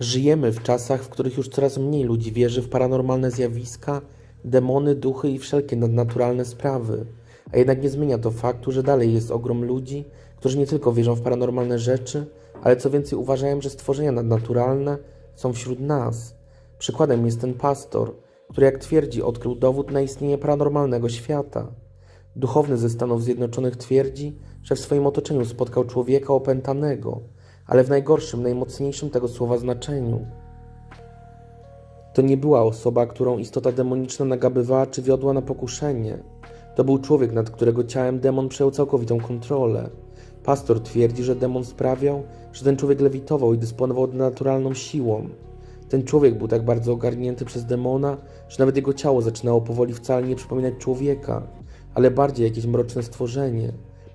Żyjemy w czasach, w których już coraz mniej ludzi wierzy w paranormalne zjawiska, demony, duchy i wszelkie nadnaturalne sprawy. A jednak nie zmienia to faktu, że dalej jest ogrom ludzi, którzy nie tylko wierzą w paranormalne rzeczy, ale co więcej uważają, że stworzenia nadnaturalne są wśród nas. Przykładem jest ten pastor, który jak twierdzi odkrył dowód na istnienie paranormalnego świata. Duchowny ze Stanów Zjednoczonych twierdzi, że w swoim otoczeniu spotkał człowieka opętanego, ale w najgorszym, najmocniejszym tego słowa znaczeniu. To nie była osoba, którą istota demoniczna nagabywała czy wiodła na pokuszenie. To był człowiek, nad którego ciałem demon przejął całkowitą kontrolę. Pastor twierdzi, że demon sprawiał, że ten człowiek lewitował i dysponował naturalną siłą. Ten człowiek był tak bardzo ogarnięty przez demona, że nawet jego ciało zaczynało powoli wcale nie przypominać człowieka, ale bardziej jakieś mroczne stworzenie.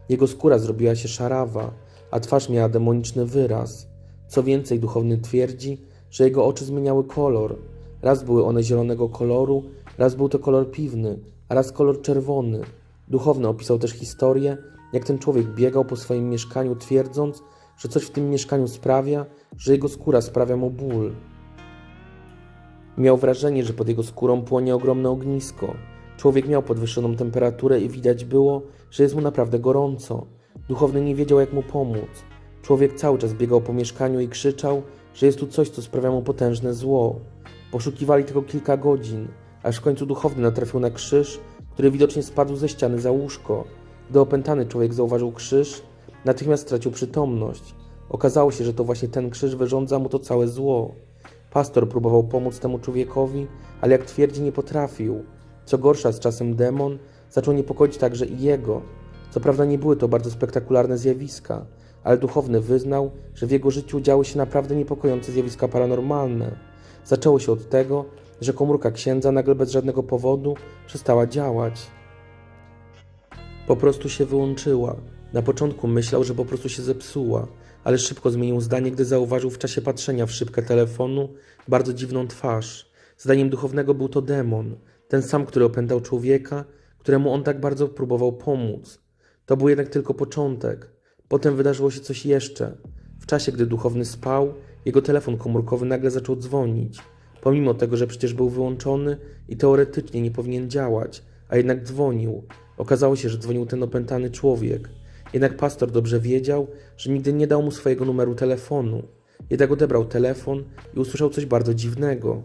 Jego skóra zrobiła się szarawa, a twarz miała demoniczny wyraz. Co więcej, duchowny twierdzi, że jego oczy zmieniały kolor. Raz były one zielonego koloru, raz był to kolor piwny, a raz kolor czerwony. Duchowny opisał też historię, jak ten człowiek biegał po swoim mieszkaniu, twierdząc, że coś w tym mieszkaniu sprawia, że jego skóra sprawia mu ból. Miał wrażenie, że pod jego skórą płonie ogromne ognisko. Człowiek miał podwyższoną temperaturę i widać było, że jest mu naprawdę gorąco. Duchowny nie wiedział, jak mu pomóc. Człowiek cały czas biegał po mieszkaniu i krzyczał, że jest tu coś, co sprawia mu potężne zło. Poszukiwali tego kilka godzin, aż w końcu duchowny natrafił na krzyż, który widocznie spadł ze ściany za łóżko. Gdy opętany człowiek zauważył krzyż, natychmiast stracił przytomność. Okazało się, że to właśnie ten krzyż wyrządza mu to całe zło. Pastor próbował pomóc temu człowiekowi, ale jak twierdzi, nie potrafił. Co gorsza, z czasem demon zaczął niepokoić także i jego. Co prawda nie były to bardzo spektakularne zjawiska, ale duchowny wyznał, że w jego życiu działy się naprawdę niepokojące zjawiska paranormalne. Zaczęło się od tego, że komórka księdza nagle bez żadnego powodu przestała działać. Po prostu się wyłączyła. Na początku myślał, że po prostu się zepsuła, ale szybko zmienił zdanie, gdy zauważył w czasie patrzenia w szybkę telefonu bardzo dziwną twarz. Zdaniem duchownego był to demon, ten sam, który opętał człowieka, któremu on tak bardzo próbował pomóc. To był jednak tylko początek. Potem wydarzyło się coś jeszcze. W czasie, gdy duchowny spał, jego telefon komórkowy nagle zaczął dzwonić. Pomimo tego, że przecież był wyłączony i teoretycznie nie powinien działać, a jednak dzwonił. Okazało się, że dzwonił ten opętany człowiek. Jednak pastor dobrze wiedział, że nigdy nie dał mu swojego numeru telefonu. Jednak odebrał telefon i usłyszał coś bardzo dziwnego.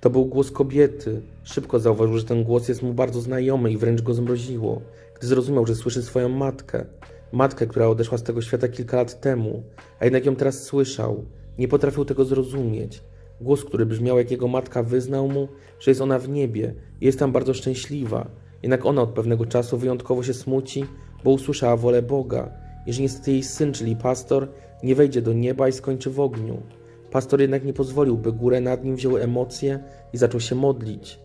To był głos kobiety. Szybko zauważył, że ten głos jest mu bardzo znajomy i wręcz go zmroziło, gdy zrozumiał, że słyszy swoją matkę. Matkę, która odeszła z tego świata kilka lat temu, a jednak ją teraz słyszał. Nie potrafił tego zrozumieć. Głos, który brzmiał jak jego matka, wyznał mu, że jest ona w niebie i jest tam bardzo szczęśliwa. Jednak ona od pewnego czasu wyjątkowo się smuci, bo usłyszała wolę Boga i że niestety jej syn, czyli pastor, nie wejdzie do nieba i skończy w ogniu. Pastor jednak nie pozwolił, by górę nad nim wzięły emocje i zaczął się modlić.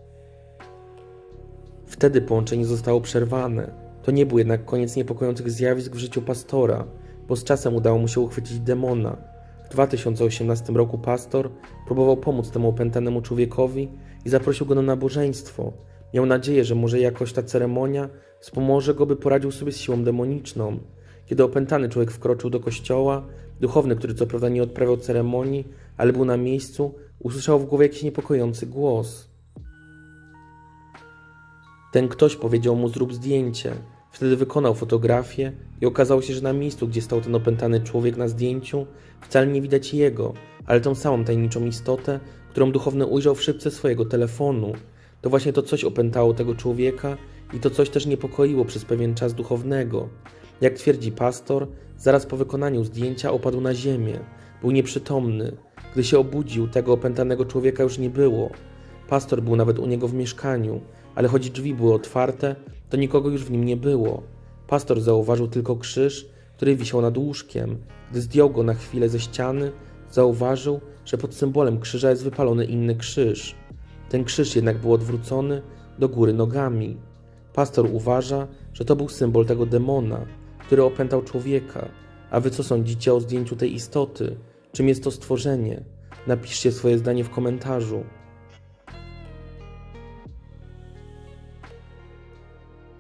Wtedy połączenie zostało przerwane. To nie był jednak koniec niepokojących zjawisk w życiu pastora, bo z czasem udało mu się uchwycić demona. W 2018 roku pastor próbował pomóc temu opętanemu człowiekowi i zaprosił go na nabożeństwo. Miał nadzieję, że może jakoś ta ceremonia wspomoże go, by poradził sobie z siłą demoniczną. Kiedy opętany człowiek wkroczył do kościoła, duchowny, który co prawda nie odprawiał ceremonii, ale był na miejscu, usłyszał w głowie jakiś niepokojący głos. Ten ktoś powiedział mu zrób zdjęcie. Wtedy wykonał fotografię i okazało się, że na miejscu, gdzie stał ten opętany człowiek na zdjęciu, wcale nie widać jego, ale tą samą tajemniczą istotę, którą duchowny ujrzał w szybce swojego telefonu. To właśnie to coś opętało tego człowieka i to coś też niepokoiło przez pewien czas duchownego. Jak twierdzi pastor, zaraz po wykonaniu zdjęcia opadł na ziemię. Był nieprzytomny. Gdy się obudził, tego opętanego człowieka już nie było. Pastor był nawet u niego w mieszkaniu, ale choć drzwi były otwarte, to nikogo już w nim nie było. Pastor zauważył tylko krzyż, który wisiał nad łóżkiem. Gdy zdjął go na chwilę ze ściany, zauważył, że pod symbolem krzyża jest wypalony inny krzyż. Ten krzyż jednak był odwrócony do góry nogami. Pastor uważa, że to był symbol tego demona, który opętał człowieka. A wy co sądzicie o zdjęciu tej istoty? Czym jest to stworzenie? Napiszcie swoje zdanie w komentarzu.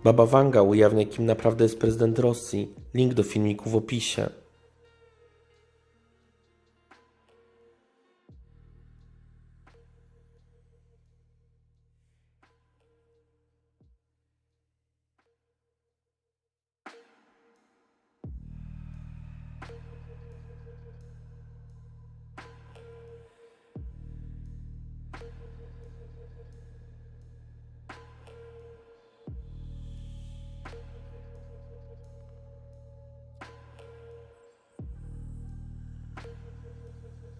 Baba Wanga ujawnia, kim naprawdę jest prezydent Rosji. Link do filmiku w opisie.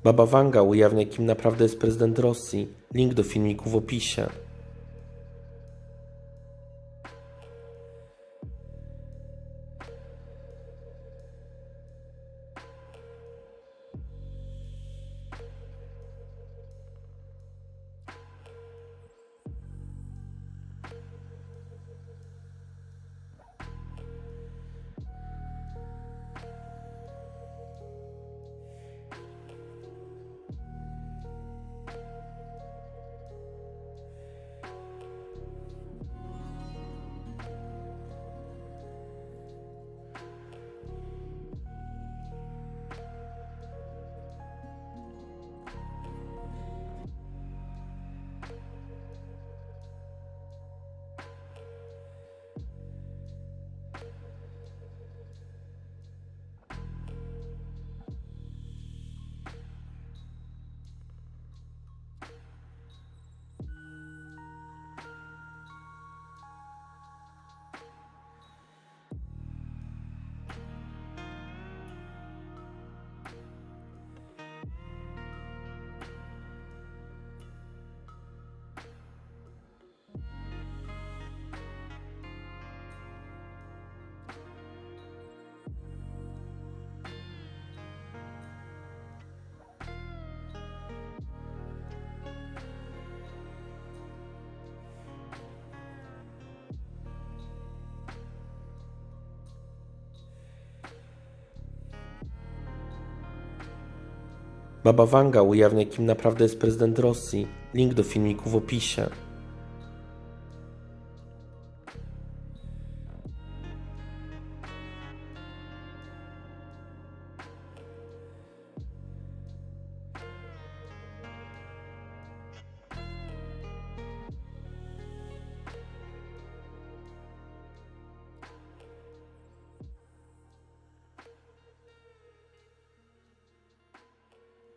Baba Wanga ujawnia, kim naprawdę jest prezydent Rosji. Link do filmiku w opisie. Baba Wanga ujawnia, kim naprawdę jest prezydent Rosji. Link do filmiku w opisie.